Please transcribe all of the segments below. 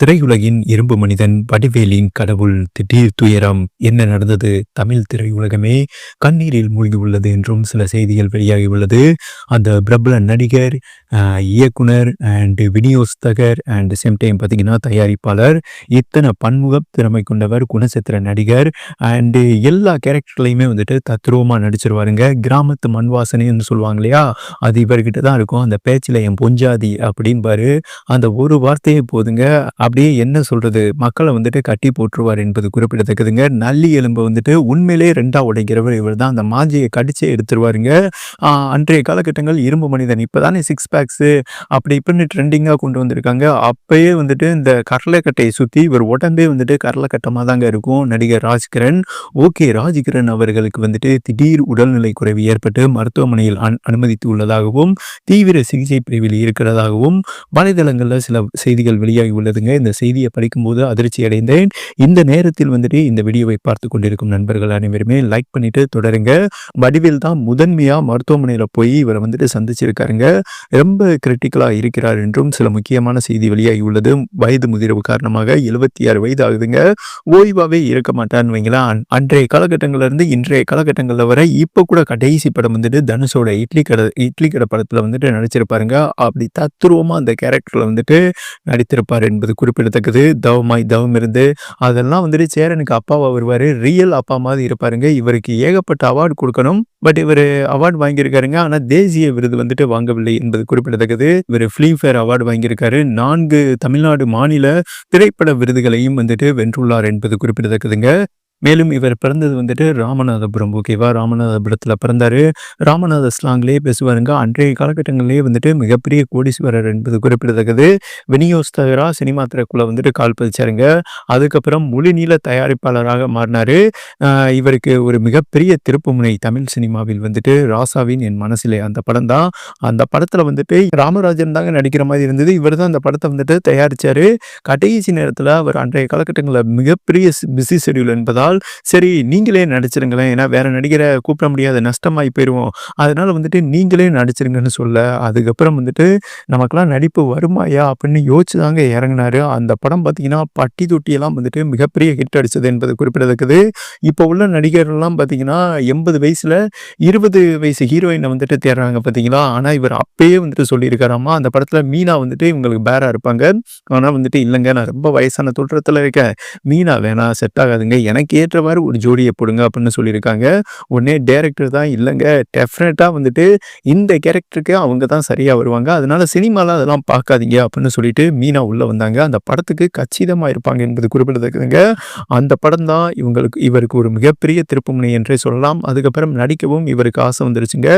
திரையுலகின் இரும்பு மனிதன் வடிவேலின் கடவுள் திடீர் துயரம். என்ன நடந்தது? தமிழ் திரையுலகமே கண்ணீரில் மூழ்கியுள்ளது என்றும் சில செய்திகள் வெளியாகி உள்ளது அந்த பிரபல நடிகர் இயக்குனர் அண்ட் விநியோகஸ்தகர் அண்ட் சேம் டைம் பார்த்தீங்கன்னா தயாரிப்பாளர் இத்தனை பன்முக திறமை கொண்டவர் குணசித்திர நடிகர் அண்டு எல்லா கேரக்டர்லையுமே வந்துட்டு தத்ரூபமாக நடிச்சிருவாருங்க. கிராமத்து மண் வாசனைன்னு சொல்லுவாங்க இல்லையா? அது இவர்கிட்ட தான் இருக்கும். அந்த பேச்சில் என் பொஞ்சாதி அப்படின்பாரு. அந்த ஒரு வார்த்தையே போதுங்க. அப்படியே என்ன சொல்றது? மக்களை வந்துட்டு கட்டி போட்டுருவார் என்பது குறிப்பிடத்தக்கதுங்க. நல்லி எலும்பை வந்துட்டு உண்மையிலே ரெண்டா உடைக்கிறவர் இவர் தான் அந்த மாஞ்சியை கடிச்சே எடுத்துருவாருங்க. அன்றைய காலகட்டங்கள் இரும்பு மனிதன். இப்போதானே சிக்ஸ் பேக்ஸு அப்படி இப்படின்னு ட்ரெண்டிங்காக கொண்டு வந்திருக்காங்க. அப்பயே வந்துட்டு இந்த கடலைக்கட்டையை சுற்றி இவர் உடம்பே வந்துட்டு கடலைக்கட்டமாக தாங்க இருக்கும். நடிகர் ராஜ்கிரண் ஓகே ராஜ்கிரண் அவர்களுக்கு வந்துட்டு திடீர் உடல்நிலை குறைவு ஏற்பட்டு மருத்துவமனையில் அனு- அனுமதித்து உள்ளதாகவும் தீவிர சிகிச்சை பிரிவில் இருக்கிறதாகவும் வலைதளங்களில் சில செய்திகள் வெளியாகி உள்ளதுங்க. இந்த செய்தியை படிக்கும்போது அதிர்ச்சி அடைந்தேன். இந்த நேரத்தில் வந்துட்டு இந்த வீடியோவை பார்த்து கொண்டிருக்கும் நண்பர்கள் அனைவருமே லைக் பண்ணிட்டு தொடருங்க. வடிவில் தான் முதன்மையாக மருத்துவமனையில் போய் இவரை வந்துட்டு சந்திச்சிருக்காருங்க. ரொம்ப கிரிட்டிக்கலாக இருக்கிறார் என்றும் சில முக்கியமான செய்தி வெளியாகி உள்ளது. வயது முதிர்வு காரணமாக எழுபத்தி ஆறு வயது ஆகுதுங்க ஓய்வாகவே இருக்க மாட்டான்னு வைங்களேன். அன்றைய காலகட்டங்கள்ல இருந்து இன்றைய காலகட்டங்களில் வரை இப்போ கூட கடைசி படம் வந்துட்டு தனுஷோட இட்லி கடை இட்லி கடை படத்தில் வந்துட்டு நடிச்சிருப்பாருங்க. அப்படி தத்துருவமாக அந்த கேரக்டரில் வந்துட்டு நடித்திருப்பார் என்பது குறிப்பிடத்தக்கது. தவமாய் தவம் இருந்து அதெல்லாம் வந்துட்டு சேரனுக்கு அப்பாவா வருவார். ரியல் அப்பா மாதிரி இருப்பாருங்க. இவருக்கு ஏகப்பட்ட அவார்டு கொடுக்கணும். பட் இவர் அவார்டு வாங்கியிருக்காருங்க. ஆனால் தேசிய விருது வந்துட்டு வாங்கவில்லை என்பது குறிப்பிடத்தக்கது. இவர் ஃபிலிம்ஃபேர் அவார்டு வாங்கியிருக்காரு. நான்கு தமிழ்நாடு மாநில திரைப்பட விருதுகளையும் வந்துட்டு வென்றுள்ளார் என்பது குறிப்பிடத்தக்கதுங்க. மேலும் இவர் பிறந்தது வந்துட்டு ராமநாதபுரம் ஓகேவா ராமநாதபுரத்தில் பிறந்தாரு. ராமநாத ஸ்லாங்லேயே பேசுவாருங்க. அன்றைய காலகட்டங்களிலேயே வந்துட்டு மிகப்பெரிய கோடீஸ்வரர் என்பது குறிப்பிடத்தக்கது. விநியோகஸ்தகரா சினிமா திரைக்குள்ள வந்துட்டு கால் பதிச்சாருங்க. அதுக்கப்புறம் முழுநீள தயாரிப்பாளராக மாறினாரு. இவருக்கு ஒரு மிகப்பெரிய திருப்புமுனை தமிழ் சினிமாவில் வந்துட்டு ராசாவின் என் மனசிலே அந்த படம் தான். அந்த படத்தில் வந்துட்டு ராமராஜன் தாங்க நடிக்கிற மாதிரி இருந்தது. இவர் தான் அந்த படத்தை வந்துட்டு தயாரிச்சாரு. கடைசி நேரத்தில் அவர் அன்றைய காலகட்டங்களில் மிகப்பெரிய பிஸி ஷெடியூல் என்பதால் சரி நீங்களே நடிச்சிருங்களேன். ஏன்னா வேற நடிகரை கூப்பிட முடியாத. நஷ்டமாகி போயிடுவோம் அதனால வந்துட்டு நீங்களே நடிச்சிருங்கன்னு சொல்ல அதுக்கப்புறம் வந்துட்டு நமக்கெல்லாம் நடிப்பு வருமாயா அப்படின்னு யோசிச்சு தாங்க இறங்கினாரு. அந்த படம் பார்த்தீங்கன்னா பட்டி தொட்டியெல்லாம் வந்துட்டு மிகப்பெரிய ஹிட் அடிச்சது என்பது குறிப்பிடத்தக்கது. இப்போ உள்ள நடிகர்கள்லாம் பார்த்தீங்கன்னா எண்பது வயசுல இருபது வயசு ஹீரோயினை வந்துட்டு தேடுறாங்க பார்த்தீங்களா ஆனால் இவர் அப்பயே வந்துட்டு சொல்லியிருக்காராமா? அந்த படத்தில் மீனா வந்துட்டு இவங்களுக்கு பேராக இருப்பாங்க. ஆனால் வந்துட்டு இல்லைங்க நான் ரொம்ப வயசான தோற்றத்தில் இருக்கேன். மீனா வேணாம் செட் ஆகாதுங்க. எனக்கு ஏற்றவாறு ஒரு ஜோடியை போடுங்க அப்படின்னு சொல்லியிருக்காங்க. உடனே டேரக்டர் தான் இல்லைங்க டெஃபினட்டாக வந்துட்டு இந்த கேரக்டருக்கு அவங்க தான் சரியாக வருவாங்க. அதனால சினிமாவில் அதெல்லாம் பார்க்காதீங்க அப்படின்னு சொல்லிட்டு மீனா உள்ளே வந்தாங்க. அந்த படத்துக்கு கச்சிதமாக இருப்பாங்க என்பது குறிப்பிடத்தக்கதுங்க. அந்த படம் தான் இவங்களுக்கு இவருக்கு ஒரு மிகப்பெரிய திருப்புமுனை என்றே சொல்லலாம். அதுக்கப்புறம் நடிக்கவும் இவருக்கு ஆசை வந்துருச்சுங்க.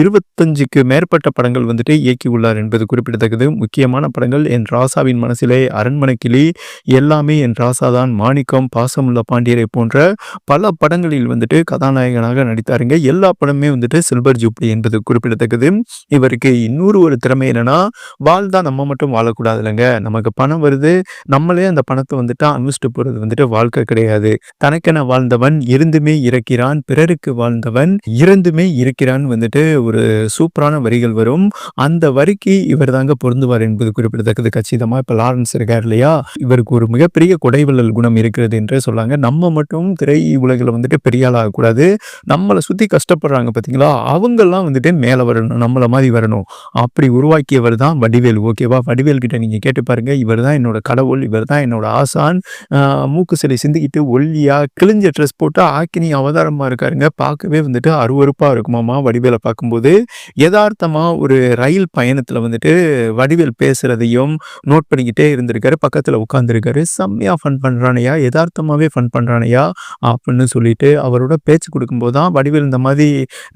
இருபத்தஞ்சுக்கு மேற்பட்ட படங்கள் வந்துட்டு இயக்கி உள்ளார் என்பது குறிப்பிடத்தக்கது. முக்கியமான படங்கள் என் ராசாவின் மனசிலே அரண்மனை கிளி எல்லாமே என் ராசாதான் மாணிக்கம் பாசமுள்ள பாண்டியரை போன்ற போன்ற பல படங்களில் வந்துட்டு கதாநாயகனாக நடித்தாருங்க. எல்லா படமே வந்துட்டு சில்வர் ஜூப்ளி என்பது குறிப்பிடத்தக்கது. இவருக்கு இன்னொரு ஒரு திறமை என்னன்னா வாழ்தான் நம்ம மட்டும் வாழக்கூடாது இல்லைங்க நமக்கு பணம் வருது. நம்மளே அந்த பணத்தை வந்துட்டு அனுஷ்டு போறது வந்துட்டு வாழ்க்கை கிடையாது. தனக்கென வாழ்ந்தவன் இருந்துமே இறக்கிறான். பிறருக்கு வாழ்ந்தவன் இறந்துமே இருக்கிறான் வந்துட்டு ஒரு சூப்பரான வரிகள் வரும். அந்த வரிக்கு இவர் தாங்க பொருந்துவார் என்பது குறிப்பிடத்தக்கது. கச்சிதமா இப்ப லாரன்ஸ் இருக்கார் இல்லையா? இவருக்கு ஒரு மிகப்பெரிய கொடைவள்ளல் குணம் இருக்கிறது என்று சொல்லாங்க. நம்ம மட்டும் திரை உலகில் வந்துட்டு பெரிய ஆள் ஆகக்கூடாது நம்மளை சுற்றி கஷ்டப்படுறாங்க பார்த்தீங்களா அவங்கெல்லாம் வந்துட்டு மேலே வரணும் நம்மளை மாதிரி வரணும். அப்படி உருவாக்கியவர் தான் வடிவேல் ஓகேவா வடிவேல் கிட்ட கேட்டு பாருங்கள் இவர் தான் என்னோட கடவுள் இவர் தான் என்னோட ஆசான். மூக்கு சிலை சிந்திக்கிட்டு ஒல்லியாக கிழிஞ்ச ட்ரெஸ் போட்டு ஆக்கினி அவதாரமாக இருக்காருங்க. பார்க்கவே வந்துட்டு அருவறுப்பாக இருக்குமாமா வடிவேலை பார்க்கும்போது. யதார்த்தமாக ஒரு ரயில் பயணத்தில் வந்துட்டு வடிவேல் பேசுகிறதையும் நோட் பண்ணிக்கிட்டே இருந்திருக்காரு. பக்கத்தில் உட்காந்துருக்காரு செம்மையாக ஃபன் பண்ணுறானையா யதார்த்தமாகவே ஃபன் ஐயா அப்படின்னு சொல்லிட்டு அவரோட பேச்சு கொடுக்கும்போது தான் வடிவேல் இந்த மாதிரி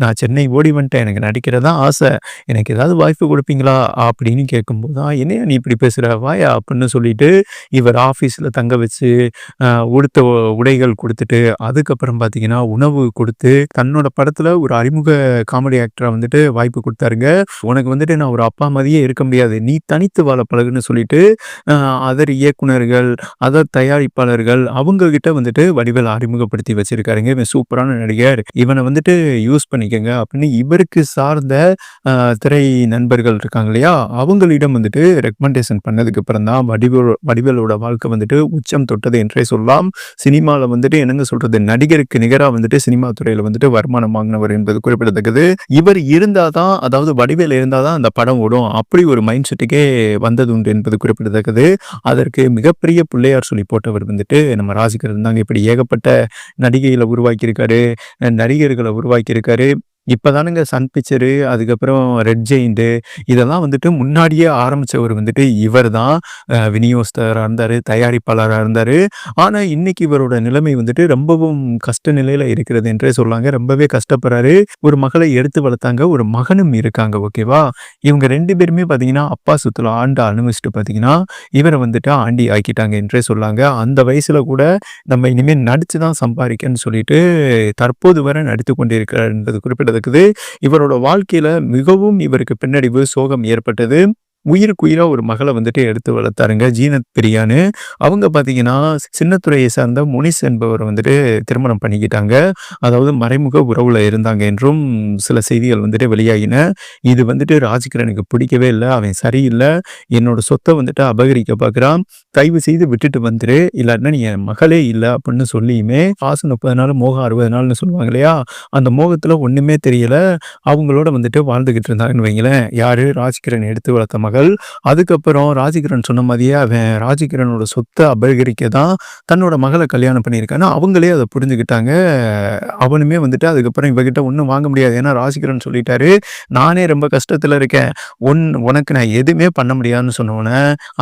நான் சென்னை ஓடி வந்துட்டேன். எனக்கு நடிக்கிறதா ஆசை. எனக்கு ஏதாவது வாய்ப்பு கொடுப்பீங்களா? அப்படின்னு கேட்கும்போது தான் என்னையா நீ இப்படி பேசுகிற வாயா? அப்படின்னு சொல்லிட்டு இவர் ஆஃபீஸில் தங்க வச்சு உடுத்த உடைகள் கொடுத்துட்டு அதுக்கப்புறம் பார்த்தீங்கன்னா உணவு கொடுத்து தன்னோட படத்தில் ஒரு அறிமுக காமெடி ஆக்டராக வந்துட்டு வாய்ப்பு கொடுத்தாருங்க. உனக்கு வந்துட்டு நான் ஒரு அப்பா மாதிரியே இருக்க முடியாது. நீ தனித்து வாழ பழகுன்னு சொல்லிட்டு அதர் இயக்குனர்கள் அதர் தயாரிப்பாளர்கள் அவங்கக்கிட்ட வந்துட்டு வடிவில் அறிமுகப்படுத்தி வச்சிருக்காருங்க. இவன் சூப்பரான நடிகர். இவனை வந்துட்டு யூஸ் பண்ணிக்கோங்க அப்படின்னு இவருக்கு சார்ந்த திரை நண்பர்கள் இருக்காங்க இல்லையா? அவங்களிடம் வந்துட்டு ரெக்கமெண்டேஷன் பண்ணதுக்கு அப்புறம் தான் வடிவேலு வடிவேலோட வாழ்க்கை வந்துட்டு உச்சம் தொட்டது என்றே சொல்லலாம். சினிமாவில் வந்துட்டு என்னங்க சொல்றது? நடிகருக்கு நிகராக வந்துட்டு சினிமா துறையில் வந்துட்டு வருமானம் வாங்கினவர் என்பது குறிப்பிடத்தக்கது. இவர் இருந்தால் தான் அதாவது வடிவேலு இருந்தால் தான் அந்த படம் ஓடும். அப்படி ஒரு மைண்ட் செட்டுக்கே வந்தது உண்டு என்பது குறிப்பிடத்தக்கது. அதற்கு மிகப்பெரிய பிள்ளையார் சொல்லி போட்டவர் வந்துட்டு நம்ம ராஜ்கிரண் தாங்க. இப்படி ஏகப்பட்ட நடிகைகளை உருவாக்கியிருக்காரு. அ நடிகர்கள உருவாக்கியிருக்காரு. இப்பதானுங்க சன் பிக்சரு, அதுக்கப்புறம் ரெட் ஜெயிண்ட்டு இதெல்லாம் வந்துட்டு முன்னாடியே ஆரம்பித்தவர் வந்துட்டு இவர் தான். விநியோகஸ்தராக இருந்தார் தயாரிப்பாளராக இருந்தார் ஆனால் இன்னைக்கு இவரோட நிலைமை வந்துட்டு ரொம்பவும் கஷ்ட நிலையில் இருக்கிறது என்றே சொல்லலாங்க. ரொம்பவே கஷ்டப்படுறாரு. ஒரு மகளை எடுத்து வளர்த்தாங்க. ஒரு மகனும் இருக்காங்க. ஓகேவா? இவங்க ரெண்டு பேருமே பார்த்தீங்கன்னா, அப்பா சுற்றுல ஆண்டு அனுபவிச்சுட்டு பார்த்தீங்கன்னா, இவரை வந்துட்டு ஆண்டி ஆக்கிட்டாங்க என்றே சொல்லாங்க அந்த வயசில் கூட நம்ம இனிமேல் நடித்து தான் சம்பாதிக்கன்னு சொல்லிட்டு தற்போது வரை நடித்துக் கொண்டிருக்கிறார் என்பது இருக்குது இவரோட வாழ்க்கையில மிகவும் இவருக்கு பின்னடைவு, சோகம் ஏற்பட்டது. உயிருக்குயிராக ஒரு மகளை வந்துட்டு எடுத்து வளர்த்தாருங்க. ஜீனத் பிரியான்னு. அவங்க பார்த்தீங்கன்னா, சின்னத்துறையை சார்ந்த முனிஸ் என்பவர் வந்துட்டு திருமணம் பண்ணிக்கிட்டாங்க. அதாவது மறைமுக உறவுல இருந்தாங்க என்றும் சில செய்திகள் வந்துட்டு வெளியாகின. இது வந்துட்டு ராஜ்கிரனுக்கு பிடிக்கவே இல்லை அவன் சரியில்லை என்னோட சொத்தை வந்துட்டு அபகரிக்க பார்க்குறான். தயவு செய்து விட்டுட்டு வந்துரு. இல்லாட்டினா நீ என் மகளே இல்லை அப்படின்னு சொல்லியுமே, காசு முப்பது நாள், மோகம் 60 நாள்னு சொல்லுவாங்க இல்லையா? அந்த மோகத்தில் ஒன்றுமே தெரியல. அவங்களோட வந்துட்டு வாழ்ந்துக்கிட்டு இருந்தாங்கன்னு வைங்களேன். யாரு? ராஜ்கிரண் எடுத்து வளர்த்த மகள். அதுக்கப்புறம் ராஜகிரண் சொன்ன மாதிரியே அவன் ராஜகிரனோட சொத்தை அபகரிக்க தான் தன்னோட மகளை கல்யாணம் பண்ணியிருக்கான்னு அவங்களே அதை புரிஞ்சுக்கிட்டாங்க. அவனுமே வந்துட்டு அதுக்கப்புறம் இவகிட்ட ஒன்றும் வாங்க முடியாது. ஏன்னா ராஜ்கிரண் சொல்லிட்டாரு, நானே ரொம்ப கஷ்டத்தில் இருக்கேன். உன் உனக்கு நான் எதுவுமே பண்ண முடியாதுன்னு சொன்னோன,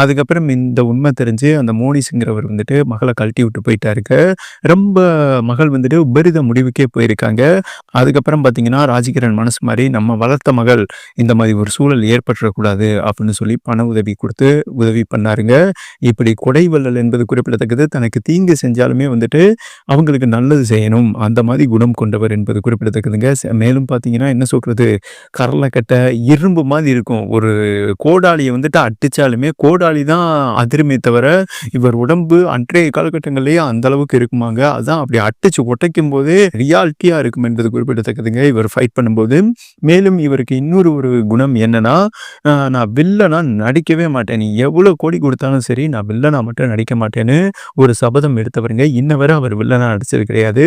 அதுக்கப்புறம் இந்த உண்மை தெரிஞ்சு அந்த மோனிஸ்ங்கிறவர் வந்துட்டு மகளை கழட்டி விட்டு போயிட்டாருக்கு ரொம்ப மகள் வந்துட்டு உபரித முடிவுக்கே போயிருக்காங்க. அதுக்கப்புறம் பார்த்தீங்கன்னா, ராஜகிரண் மனசு மாதிரி நம்ம வளர்த்த மகள் இந்த மாதிரி ஒரு சூழல் ஏற்பட்டுறக்கூடாது அப்படின்னு சொல்லி பண உதவி கொடுத்து உதவி பண்ணாருங்க. இப்படி கொடை வள்ளல் என்பது குறிப்பிடத்தக்கது. தனக்கு தீங்கு செஞ்சாலுமே வந்துட்டு அவங்களுக்கு நல்லது செய்யணும். அந்த மாதிரி குணம் கொண்டவர் என்பது குறிப்பிடத்தக்கதுங்க. மேலும் பார்த்தீங்கன்னா, என்ன சொல்றது? கரளக்கட்ட, இரும்பு மாதிரி இருக்கும். ஒரு கோடாலியை வந்துட்டு அட்டிச்சாலுமே கோடாலி தான் அதிருமே தவிர, இவர் உடம்பு அன்றைய காலகட்டங்கள்லயே அந்த அளவுக்கு இருக்குமாங்க. அதான் அப்படி அடிச்சு உடைக்கும்போதே ரியாலிட்டியா இருக்கும் என்பது குறிப்பிடத்தக்கதுங்க. இவர் ஃபைட் பண்ணும்போது. மேலும் இவருக்கு இன்னொரு ஒரு குணம் என்னன்னா, நான் வில்லனா நடிக்கவே மாட்டேன். நீ எவ்வளோ கோடி கொடுத்தாலும் சரி, நான் வில்லனா மட்டும் நடிக்க மாட்டேன்னு ஒரு சபதம் எடுத்தவருங்க. இன்ன வரை அவர் வில்லனா நடிச்சது கிடையாது.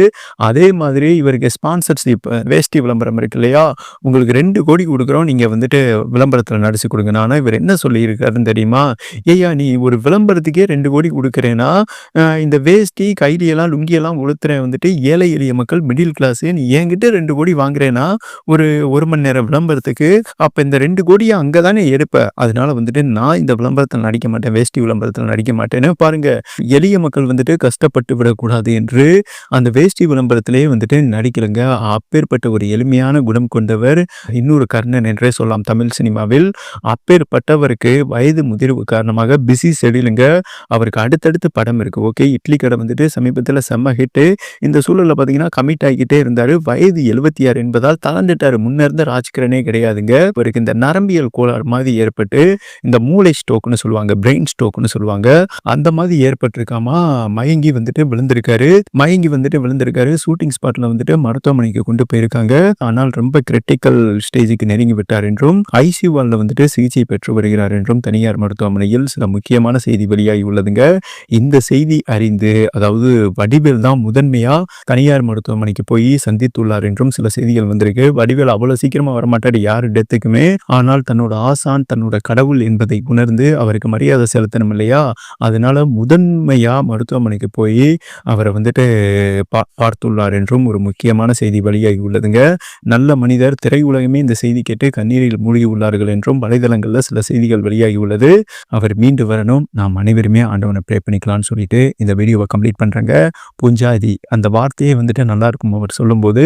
அதே மாதிரி இவருக்கு ஸ்பான்சர்ஷிப் வேஷ்டி விளம்பரம் இருக்கு இல்லையா? உங்களுக்கு ரெண்டு கோடி கொடுக்குறோம் நீங்க வந்துட்டு விளம்பரத்தில் நடிச்சு கொடுங்க ஆனா, இவர் என்ன சொல்லியிருக்காருன்னு தெரியுமா? ஏய்யா! நீ ஒரு விளம்பரத்துக்கே ரெண்டு கோடி கொடுக்குறேன்னா இந்த வேஷ்டி, கைலியெல்லாம் லுங்கியெல்லாம் உளுத்துறேன் வந்துட்டு ஏழை எளிய மக்கள், மிடில் கிளாஸு. நீ என்கிட்ட ரெண்டு கோடி வாங்குறேன்னா, ஒரு ஒரு மணி நேரம் விளம்பரத்துக்கு, அப்போ இந்த ரெண்டு கோடியை அங்கே தானே எடுப்பேன் அதனால வந்துட்டு நான் இந்த விளம்பரத்தில் நடிக்க மாட்டேன். வேஷ்டி விளம்பரத்தில் நடிக்க மாட்டேன்னு பாருங்க. எளிய மக்கள் வந்துட்டு கஷ்டப்பட்டு விடக்கூடாது என்று அந்த வேஷ்டி விளம்பரத்திலேயே வந்துட்டு நடிக்கலங்க. அப்பேற்பட்ட ஒரு எளிமையான குணம் கொண்டவர். இன்னொரு கர்ணன் என்றே சொல்லலாம் தமிழ் சினிமாவில். அப்பேற்பட்டவருக்கு வயது முதிர்வு காரணமாக பிஸி ஷெட்யூலுங்க. அவருக்கு அடுத்தடுத்து படம் இருக்கு. ஓகே. இட்லி கடை வந்துட்டு சமீபத்தில் செம்ம ஹிட்டு. இந்த சூழலில் பார்த்தீங்கன்னா, கமிட் ஆகிக்கிட்டே இருந்தார் வயது 76 என்பதால் தளர்ந்துட்டாரு. முன்ன இருந்த ராஜ்கிரனே கிடையாதுங்க. இவருக்கு இந்த நரம்பியல் கோளாறு மாதிரி ஏற்பட்டு, இந்த மூளை ஸ்டோக்னு சொல்லுவாங்க. பிரெயின் ஸ்டோக்னு சொல்லுவாங்க. அந்த மாதிரி ஏற்பட்டிருக்காமா, மயங்கி வந்துட்டு விழுந்திருக்காரு. மயங்கி வந்துட்டு விழுந்திருக்காரு. ஷூட்டிங் ஸ்பாட்ல வந்துட்டு மருத்துவமனைக்கு கொண்டு போயிருக்காங்க. ஆனால் ரொம்ப கிரிட்டிக்கல் ஸ்டேஜுக்கு நெருங்கி விட்டார் என்றும், ஐசியூ வந்துட்டு சிகிச்சை பெற்று வருகிறார் என்றும் தனியார் மருத்துவமனையில் சில முக்கியமான செய்தி வெளியாகி உள்ளதுங்க. இந்த செய்தி அறிந்து அதாவது வடிவேல் தான் முதன்மையா தனியார் மருத்துவமனைக்கு போய் சந்தித்துள்ளார் என்றும் சில செய்திகள் வந்திருக்கு. வடிவேல் அவ்வளோ சீக்கிரமா வரமாட்டார் யார் டெத்துக்குமே. ஆனால் தன்னோட ஆசான், தன்னோட கடவுள் என்பதை உணர்ந்து அவருக்கு மரியாதை செலுத்தணும் இல்லையா? அதனால முதன்மையா மருத்துவமனைக்கு போய் அவரை வந்துட்டு பா பார்த்துள்ளார் என்றும் ஒரு முக்கியமான செய்தி வெளியாகி உள்ளதுங்க. நல்ல மனிதர். திரையுலகமே இந்த செய்தி கேட்டு கண்ணீரில் மூழ்கி உள்ளார்கள் என்றும் வலைதளங்கள்ல சில செய்திகள் வெளியாகி உள்ளது. அவர் மீண்டு வரணும். நாம் அனைவருமே ஆண்டவனை ப்ரே பண்ணிக்கலாம்னு சொல்லிட்டு இந்த வீடியோவை கம்ப்ளீட் பண்ணுறாங்க புஞ்சாதி அந்த வார்த்தையே வந்துட்டு நல்லாருக்கும் அவர் சொல்லும்போது.